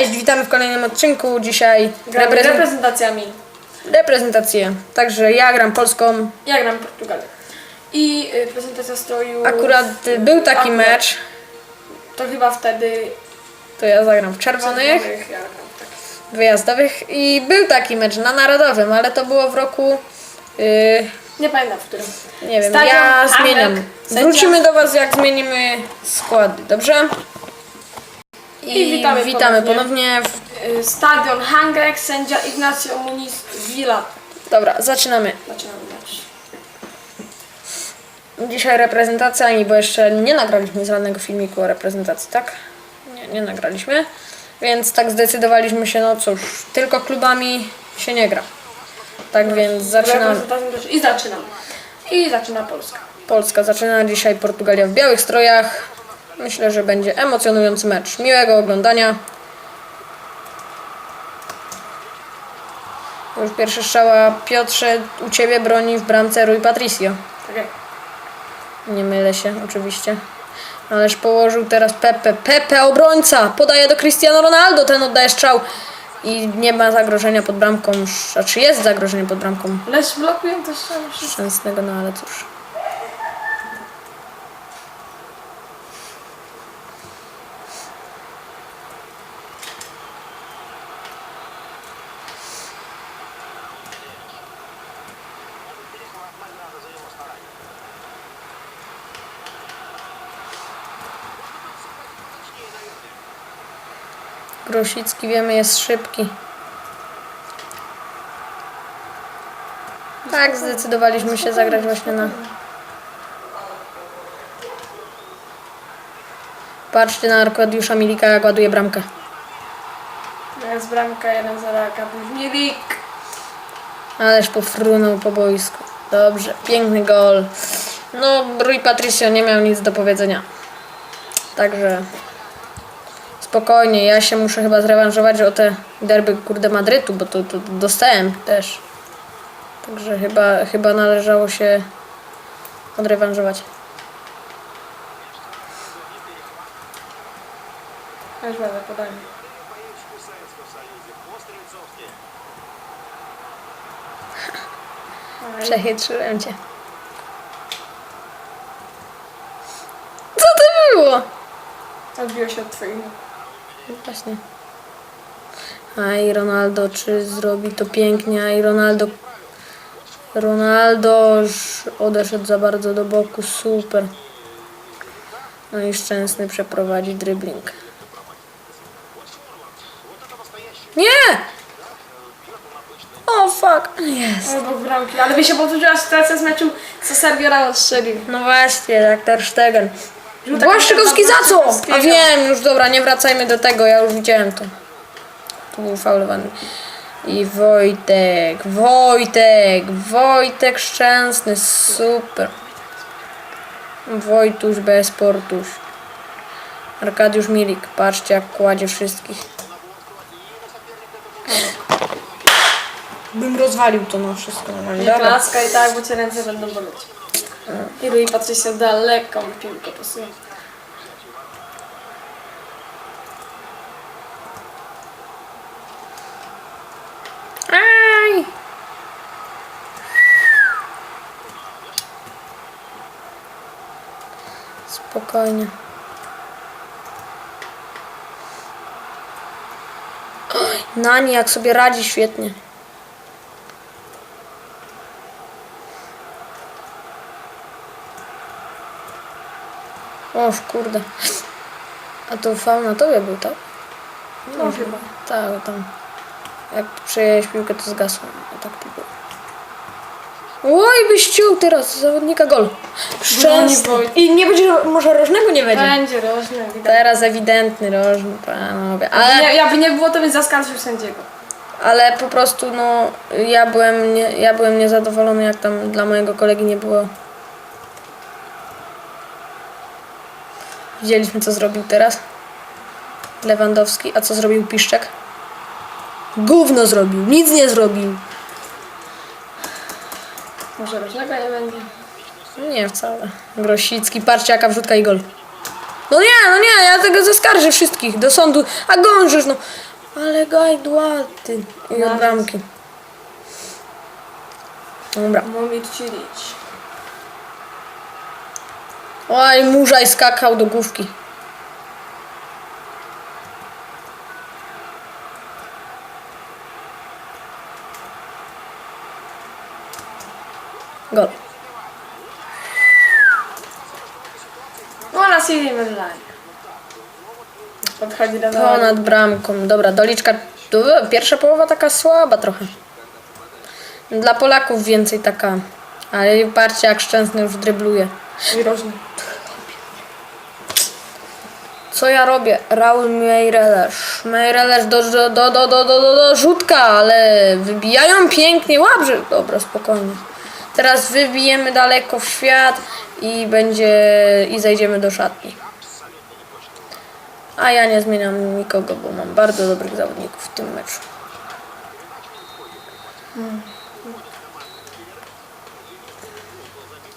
Cześć, witamy w kolejnym odcinku. Dzisiaj Gramy reprezent- reprezentacjami. reprezentację. Także ja gram polską. Ja gram Portugalię. I y, prezentacja stroju. Akurat y, był taki Akurat. mecz, To chyba wtedy. to ja zagram w czerwonych, czerwonych, Ja gram tak. wyjazdowych i był taki mecz na Narodowym, ale to było w roku, yy, Nie pamiętam w którym. nie wiem, Stadion, ja Hamek, zmieniam. sędzia. Wrócimy do Was jak zmienimy składy, dobrze? I witamy witamy ponownie. w- Y, Stadion Hangrek, sędzia Ignacio Muniz Villa. Dobra, zaczynamy. Zaczynamy. Dzisiaj reprezentacja, bo jeszcze nie nagraliśmy żadnego filmiku o reprezentacji, tak? Nie, nie nagraliśmy. Więc tak zdecydowaliśmy się, no cóż, tylko klubami się nie gra. Tak więc zaczynamy. Reprezentacja też- I zaczynamy. I zaczyna Polska. Polska zaczyna dzisiaj Portugalia w białych strojach. Myślę, że będzie emocjonujący mecz. Miłego oglądania. Już pierwszy strzała Piotrze u Ciebie broni w bramce Rui Patricio. Tak. Nie mylę się, oczywiście. Ależ położył teraz Pepe. Pepe, obrońca! Podaje do Cristiano Ronaldo, ten oddaje strzał. I nie ma zagrożenia pod bramką. A czy jest zagrożenie pod bramką Lecz blokują też strzały wszystko. Szczęsnego, no ale cóż. Grosicki wiemy jest szybki. Tak, zdecydowaliśmy się zagrać właśnie na. Patrzcie na Arkadiusza Milika, jak ładuje bramkę. Jest bramka 1-0 Gabriel Milik. Ależ pofrunął po boisku. Dobrze, piękny gol. No, Rui Patricio nie miał nic do powiedzenia. Także spokojnie, ja się muszę chyba zrewanżować o te derby kurde Madrytu, bo to, to dostałem też. Także chyba, chyba należało się odrewanżować. Już będę podanie. Przechytrzyłem cię. Co to było? Odbiło się od twoich nóg. Właśnie. A i Ronaldo, czy zrobi to pięknie? A i Ronaldo. Ronaldo odeszedł za bardzo do boku. Super. No i Szczęsny przeprowadzi dribbling. Nie! O fuck! Jest. Bramki, ale by się powtórzyła sytuacja z meczu, co Sergio Ramos strzelił. No właśnie, jak Ter Stegen. Błaszczykowski za kartka co? A wiem, już dobra, nie wracajmy do tego, ja już widziałem to. Tu był faulowany. I Wojtek, Wojtek, Wojtek Szczęsny, super. Wojtuś bez portuś. Arkadiusz Milik, patrzcie jak kładzie wszystkich. Bym rozwalił to no wszystko Dobra. klaskaj tak, bo cię ręce będą boleć. I Rui patrzy się daleką piłkę pasuje. Aj! Spokojnie. Oj, Nani jak sobie radzi świetnie. O kurde. A to faul na tobie był, tak? No chyba. Tak, tam. Jak przejąłeś piłkę, to zgasło. A tak piłkę. Oj, byś ciął teraz zawodnika gol. Szczęście. Wojt. I nie będzie, może rożnego nie będzie. Będzie rożny, widać. Teraz ewidentny rożny, panowie. Ale, Nie, jakby nie było, to bym zaskarżył sędziego. ale po prostu, no, ja byłem, nie, ja byłem niezadowolony, jak tam dla mojego kolegi nie było. Widzieliśmy, co zrobił teraz. Lewandowski. A co zrobił Piszczek? Gówno zrobił. Nic nie zrobił. Może rożnego nie będzie. Nie wcale. Grosicki, patrzcie jaka wrzutka i gol. No nie, no nie, ja tego zaskarżę wszystkich do sądu. A gążysz, no. Ale gajdła ty. I od bramki. Dobra. Momir Cilic. Oj, murzaj skakał do główki. Gol. No na City Medline. Podchodzi do Ponad bramką. Dobra, doliczka. tu, Pierwsza połowa taka słaba trochę. Dla Polaków więcej taka. Ale patrzcie jak Szczęsny już drybluje. I rożny. Co ja robię? Raul Meireles. Meireles do, do, do, do, do, do, do, rzutka, ale wybijają pięknie. Łabrze. Dobra, spokojnie. Teraz wybijemy daleko w świat i będzie i zejdziemy do szatni. A ja nie zmieniam nikogo, bo mam bardzo dobrych zawodników w tym meczu.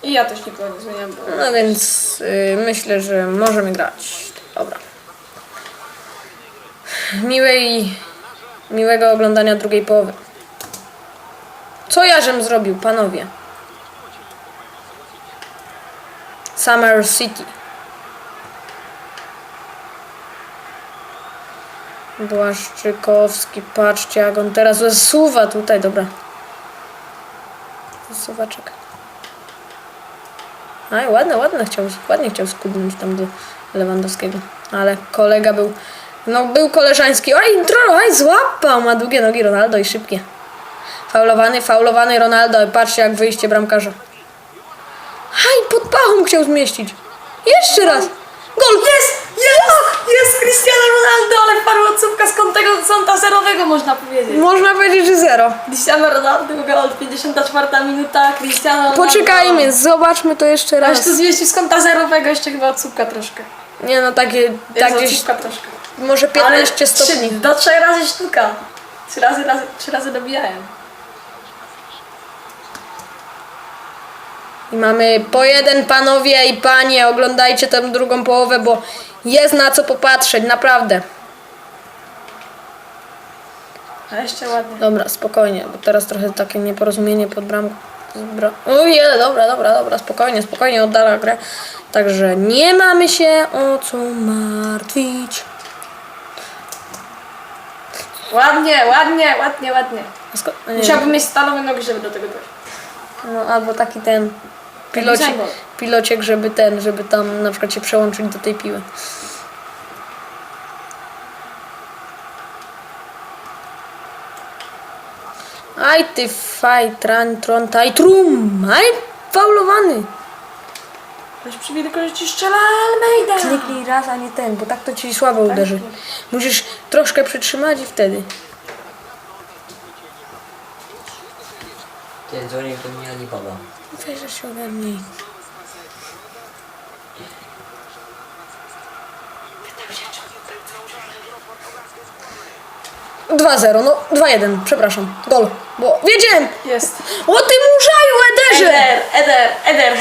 I ja też nie bo... No więc y, myślę, że możemy grać. Dobra. Miłej, miłego oglądania drugiej połowy. Co ja żem zrobił, panowie? Summer City. Błaszczykowski, patrzcie jak on teraz zasuwa tutaj, dobra. Zasuwaczek. Aj, ładne, ładne chciał, ładnie chciał skubnąć tam do Lewandowskiego. Ale kolega był, no był koleżański. Oj, tro, aj, złapał, ma długie nogi Ronaldo i szybkie. Faulowany, faulowany Ronaldo, patrzcie jak wyjście bramkarza. Aj, pod pachą chciał zmieścić. Jeszcze raz. Gol! Jest! Jest! Jest Cristiano Ronaldo, ale parłocówka z kątego sąta zerowego można powiedzieć. Można powiedzieć, że zero. Cristiano Ronaldo gol, 54 minuta, Cristiano Ronaldo. Poczekajmy, zobaczmy to jeszcze Aż raz. to zmieścił z kąta zerowego, jeszcze chyba odsłówka troszkę. Nie no, takie, tak Tak gdzieś, odsłówka troszkę. może 15 stopni. Trzy, do trzech razy sztuka. Trzy razy, razy, trzy razy dobijają. I mamy po jeden panowie i panie, oglądajcie tę drugą połowę, bo jest na co popatrzeć, naprawdę. A jeszcze ładnie. Dobra, spokojnie, bo teraz trochę takie nieporozumienie pod bramką. z Bra... Ojej, dobra, dobra, dobra, spokojnie, spokojnie oddala grę. Także nie mamy się o co martwić. Ładnie, ładnie, ładnie, ładnie. Sko- nie, Musiałbym mieć stalowe nogi, żeby do tego dojść. no, albo taki ten pilocie, pilociek, żeby ten, żeby tam na przykład się przełączyć do tej piły. Aj ty faj, tran, tron, taj, trum, aj faulowany. Ktoś przybije tylko, że ci strzela Almeida. Kliknij raz, a nie ten, bo tak to ci słabo uderzy. Musisz troszkę przytrzymać i wtedy. Ty dzwonił do mnie Alibaba. Weź, się ogarnij. Dwa zero, no 2-1, przepraszam. Gol. Bo wiedziałem! Jest. O ty murzaju, Ederze! Eder, Eder, Eder,